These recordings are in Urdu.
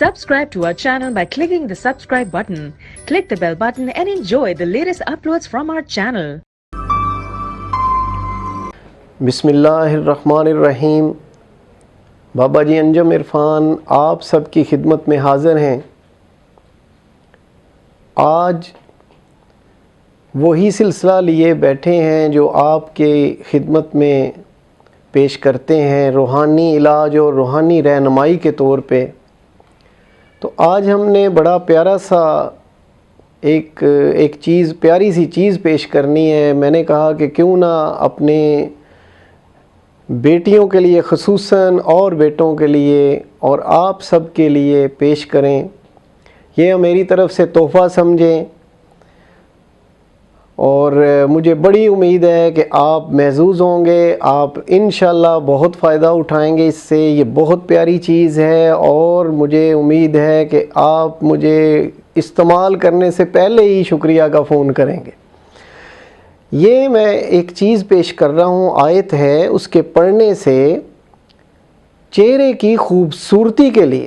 Subscribe to our channel by clicking the subscribe button. Click the bell button and enjoy the latest uploads from our channel. بسم اللہ الرحمن الرحیم بابا جی انجم عرفان آپ سب کی خدمت میں حاضر ہیں آج وہی سلسلہ لیے بیٹھے ہیں جو آپ کے خدمت میں پیش کرتے ہیں روحانی علاج اور روحانی رہنمائی کے طور پہ تو آج ہم نے بڑا پیارا سا ایک ایک چیز، پیاری سی چیز پیش کرنی ہے۔ میں نے کہا کہ کیوں نہ اپنے بیٹیوں کے لیے خصوصاً اور بیٹوں کے لیے اور آپ سب کے لیے پیش کریں۔ یہ میری طرف سے تحفہ سمجھیں۔ اور مجھے بڑی امید ہے کہ آپ محظوظ ہوں گے، آپ انشاءاللہ بہت فائدہ اٹھائیں گے، اس سے یہ بہت پیاری چیز ہے اور مجھے امید ہے کہ آپ مجھے استعمال کرنے سے پہلے ہی شکریہ کا فون کریں گے۔ یہ میں ایک چیز پیش کر رہا ہوں، آیت ہے اس کے پڑھنے سے چہرے کی خوبصورتی کے لیے۔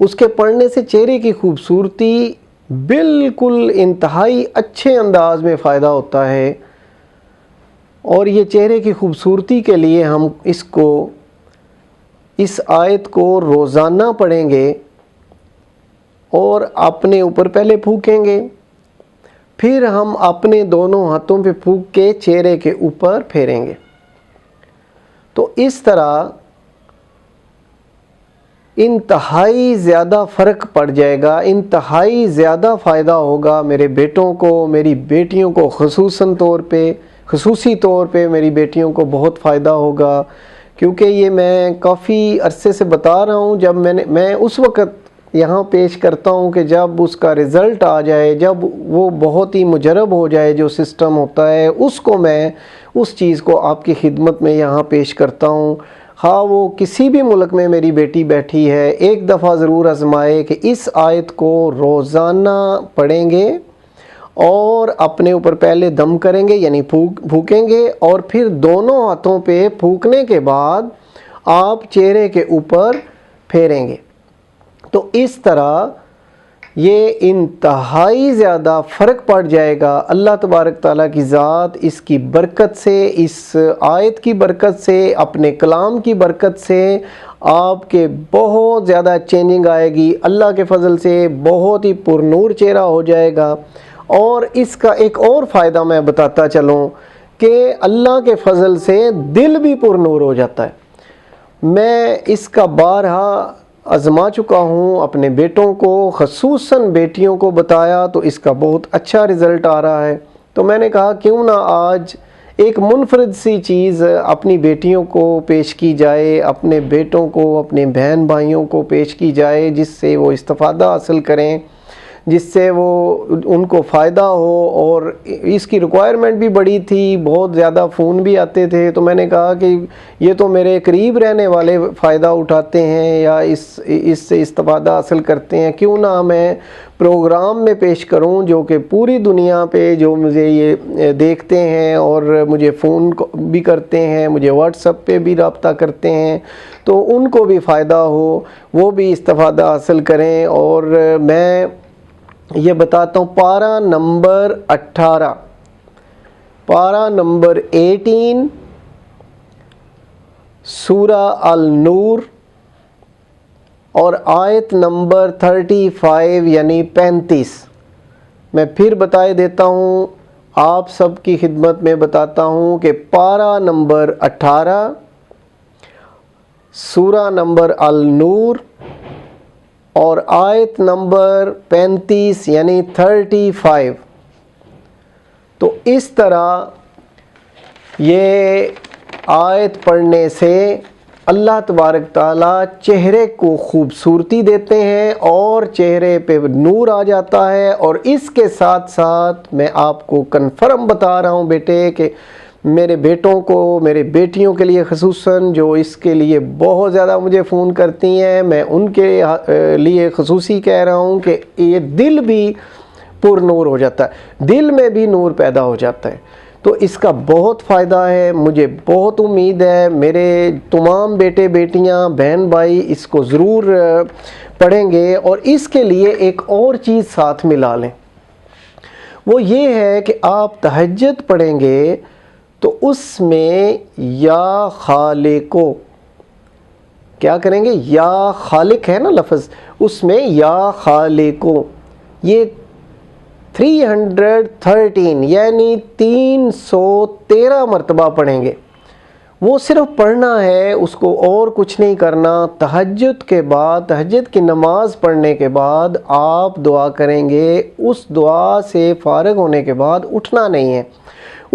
اس کے پڑھنے سے چہرے کی خوبصورتی بالکل انتہائی اچھے انداز میں فائدہ ہوتا ہے اور یہ چہرے کی خوبصورتی کے لیے ہم اس کو، اس آیت کو روزانہ پڑھیں گے اور اپنے اوپر پہلے پھونکیں گے۔ پھر ہم اپنے دونوں ہاتھوں پہ پھونک کے چہرے کے اوپر پھیریں گے۔ تو اس طرح انتہائی زیادہ فرق پڑ جائے گا، انتہائی زیادہ فائدہ ہوگا میرے بیٹوں کو، میری بیٹیوں کو، خصوصاً طور پہ، خصوصی طور پہ میری بیٹیوں کو بہت فائدہ ہوگا۔ کیونکہ یہ میں کافی عرصے سے بتا رہا ہوں، جب میں نے، میں اس وقت یہاں پیش کرتا ہوں کہ جب اس کا رزلٹ آ جائے، جب وہ بہت ہی مجرب ہو جائے جو سسٹم ہوتا ہے، اس کو میں، اس چیز کو آپ کی خدمت میں یہاں پیش کرتا ہوں۔ ہاں وہ کسی بھی ملک میں میری بیٹی بیٹھی ہے، ایک دفعہ ضرور آزمائے کہ اس آیت کو روزانہ پڑھیں گے اور اپنے اوپر پہلے دم کریں گے یعنی پھوک پھونکیں گے اور پھر دونوں ہاتھوں پہ پھونکنے کے بعد آپ چہرے کے اوپر پھیریں گے۔ تو اس طرح یہ انتہائی زیادہ فرق پڑ جائے گا۔ اللہ تبارک تعالیٰ کی ذات اس کی برکت سے، اس آیت کی برکت سے، اپنے کلام کی برکت سے آپ کے بہت زیادہ چینجنگ آئے گی۔ اللہ کے فضل سے بہت ہی پرنور چہرہ ہو جائے گا۔ اور اس کا ایک اور فائدہ میں بتاتا چلوں کہ اللہ کے فضل سے دل بھی پرنور ہو جاتا ہے۔ میں اس کا بارہا آزما چکا ہوں، اپنے بیٹوں کو، خصوصاً بیٹیوں کو بتایا تو اس کا بہت اچھا رزلٹ آ رہا ہے۔ تو میں نے کہا، کیوں نہ آج ایک منفرد سی چیز اپنی بیٹیوں کو پیش کی جائے، اپنے بیٹوں کو، اپنے بہن بھائیوں کو پیش کی جائے، جس سے وہ استفادہ حاصل کریں۔ جس سے وہ ان کو فائدہ ہو اور اس کی ریکوائرمنٹ بھی بڑی تھی، بہت زیادہ فون بھی آتے تھے۔ تو میں نے کہا کہ یہ تو میرے قریب رہنے والے فائدہ اٹھاتے ہیں یا اس اس سے استفادہ حاصل کرتے ہیں۔ کیوں نہ میں پروگرام میں پیش کروں جو کہ پوری دنیا پہ جو مجھے یہ دیکھتے ہیں اور مجھے فون بھی کرتے ہیں، مجھے واٹس اپ پہ بھی رابطہ کرتے ہیں۔ تو ان کو بھی فائدہ ہو، وہ بھی استفادہ حاصل کریں۔ اور میں یہ بتاتا ہوں، پارہ نمبر اٹھارہ، پارہ نمبر ایٹین، سورہ النور، اور آیت نمبر تھرٹی فائیو یعنی پینتیس۔ میں پھر بتائے دیتا ہوں، آپ سب کی خدمت میں بتاتا ہوں کہ پارہ نمبر اٹھارہ، سورہ نمبر النور اور آیت نمبر پینتیس یعنی تھرٹی فائیو۔ تو اس طرح یہ آیت پڑھنے سے اللہ تبارک تعالیٰ چہرے کو خوبصورتی دیتے ہیں اور چہرے پہ نور آ جاتا ہے۔ اور اس کے ساتھ ساتھ میں آپ کو کنفرم بتا رہا ہوں بیٹے کہ میرے بیٹوں کو، میرے بیٹیوں کے لیے خصوصاً، جو اس کے لیے بہت زیادہ مجھے فون کرتی ہیں، میں ان کے لیے خصوصی کہہ رہا ہوں کہ یہ دل بھی پر نور ہو جاتا ہے۔ دل میں بھی نور پیدا ہو جاتا ہے۔ تو اس کا بہت فائدہ ہے، مجھے بہت امید ہے۔ میرے تمام بیٹے، بیٹیاں، بہن بھائی اس کو ضرور پڑھیں گے اور اس کے لیے ایک اور چیز ساتھ ملا لیں۔ وہ یہ ہے کہ آپ تہجد پڑھیں گے تو اس میں یا خالقو، کیا کریں گے؟ یا خالق ہے نا لفظ، اس میں یا خالقو، یہ تھری ہنڈریڈ تھرٹین یعنی تین سو تیرہ مرتبہ پڑھیں گے۔ وہ صرف پڑھنا ہے، اس کو اور کچھ نہیں کرنا۔ تہجد کے بعد، تہجد کی نماز پڑھنے کے بعد آپ دعا کریں گے۔ اس دعا سے فارغ ہونے کے بعد اٹھنا نہیں ہے۔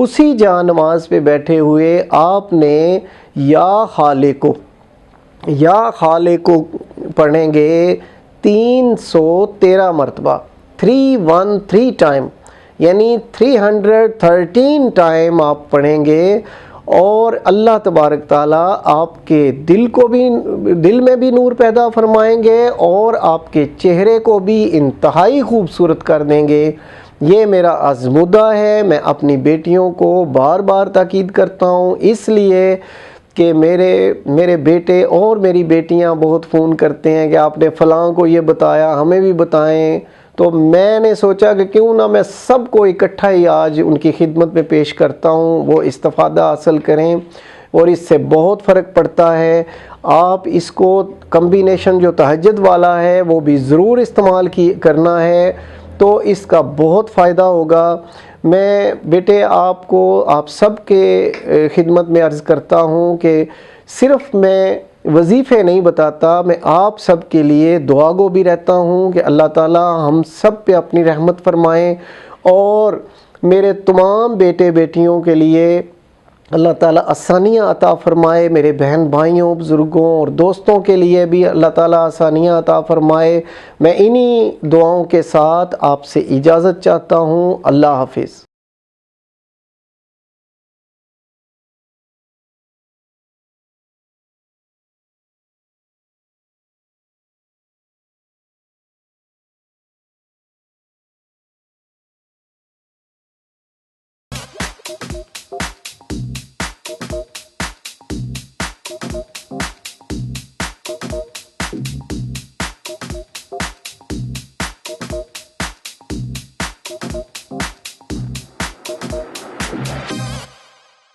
اسی جہاں نماز پہ بیٹھے ہوئے آپ نے یا خالق کو یا خالق کو پڑھیں گے تین سو تیرہ مرتبہ، تھری ون تھری ٹائم یعنی تھری ہنڈریڈ تھرٹین ٹائم آپ پڑھیں گے اور اللہ تبارک تعالیٰ آپ کے دل کو بھی، دل میں بھی نور پیدا فرمائیں گے اور آپ کے چہرے کو بھی انتہائی خوبصورت کر دیں گے۔ یہ میرا عزمدہ ہے، میں اپنی بیٹیوں کو بار بار تاکید کرتا ہوں۔ اس لیے کہ میرے میرے بیٹے اور میری بیٹیاں بہت فون کرتے ہیں کہ آپ نے فلاں کو یہ بتایا، ہمیں بھی بتائیں۔ تو میں نے سوچا کہ کیوں نہ میں سب کو اکٹھا ہی آج ان کی خدمت میں پیش کرتا ہوں، وہ استفادہ حاصل کریں۔ اور اس سے بہت فرق پڑتا ہے۔ آپ اس کو کمبینیشن جو تہجد والا ہے، وہ بھی ضرور استعمال کی، کرنا ہے۔ تو اس کا بہت فائدہ ہوگا۔ میں بیٹے، آپ کو، آپ سب کے خدمت میں عرض کرتا ہوں کہ صرف میں وظیفے نہیں بتاتا، میں آپ سب کے لیے دعا گو بھی رہتا ہوں کہ اللہ تعالی ہم سب پہ اپنی رحمت فرمائیں اور میرے تمام بیٹے بیٹیوں کے لیے اللہ تعالیٰ آسانیاں عطا فرمائے میرے بہن بھائیوں، بزرگوں اور دوستوں کے لیے بھی اللہ تعالیٰ آسانیاں عطا فرمائے۔ میں انہی دعاؤں کے ساتھ آپ سے اجازت چاہتا ہوں۔ اللہ حافظ۔